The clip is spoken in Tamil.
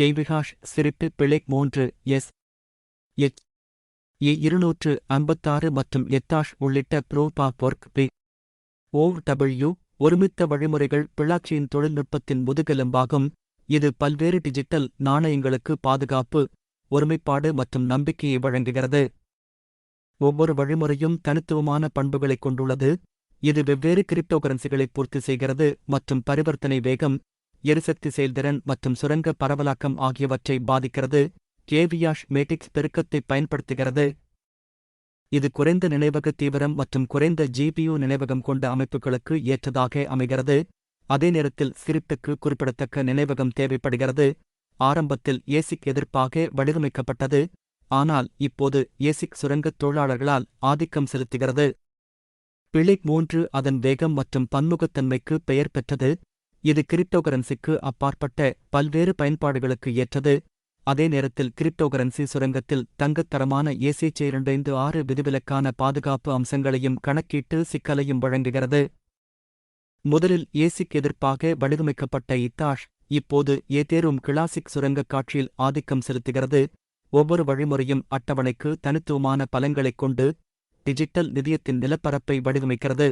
கெய்விகாஷ் சிரிப்பு பிழை மூன்று எஸ். எச். ஏ இருநூற்று ஐம்பத்தாறு மற்றும் எத்தாஷ் உள்ளிட்ட ப்ரோபா பொர்க் பி. ஓ. டபிள்யூ ஒருமித்த வழிமுறைகள் பிளாட்சியின் தொழில்நுட்பத்தின் முதுகெலும்பாகும். இது பல்வேறு டிஜிட்டல் நாணயங்களுக்கு பாதுகாப்பு ஒருமைப்பாடு மற்றும் நம்பிக்கையை வழங்குகிறது. ஒவ்வொரு வழிமுறையும் தனித்துவமான பண்புகளைக் கொண்டுள்ளது. இது வெவ்வேறு கிரிப்டோகரன்சிகளை பூர்த்தி செய்கிறது மற்றும் பரிவர்த்தனை வேகம் எரிசக்தி செயல்திறன் மற்றும் சுரங்க பரவலாக்கம் ஆகியவற்றை பாதிக்கிறது. கேவியாஷ் மேட்டிக்ஸ் பெருக்கத்தை பயன்படுத்துகிறது. இது குறைந்த நினைவக தீவிரம் மற்றும் குறைந்த ஜிபியு நினைவகம் கொண்ட அமைப்புகளுக்கு ஏற்றதாக அமைகிறது. அதே நேரத்தில் ஸ்கிரிப்டுக்கு குறிப்பிடத்தக்க நினைவகம் தேவைப்படுகிறது. ஆரம்பத்தில் ஏசிக் எதிர்ப்பாக வடிவமைக்கப்பட்டது. ஆனால் இப்போது ஏசிக் சுரங்கத் தொழிலாளர்களால் ஆதிக்கம் செலுத்துகிறது. பிளிக் மூன்று அதன் வேகம் மற்றும் பன்முகத்தன்மைக்கு பெயர் பெற்றது. இது கிரிப்டோகரன்சிக்கு அப்பாற்பட்ட பல்வேறு பயன்பாடுகளுக்கு ஏற்றது. அதே நேரத்தில் கிரிப்டோகரன்சி சுரங்கத்தில் தங்கத்தரமான ஏசிச் இரண்டைந்து ஆறு விதிவிலக்கான பாதுகாப்பு அம்சங்களையும் கணக்கீட்டு சிக்கலையும் வழங்குகிறது. முதலில் ஏசிக் எதிர்ப்பாக வடிவமைக்கப்பட்ட இத்தாஷ் இப்போது ஏதேரும் கிளாசிக் சுரங்கக் காட்சியில் ஆதிக்கம் செலுத்துகிறது. ஒவ்வொரு வழிமுறையும் அட்டவணைக்கு தனித்துவமான பலங்களைக் கொண்டு டிஜிட்டல் நிதியத்தின் நிலப்பரப்பை வடிவமைக்கிறது.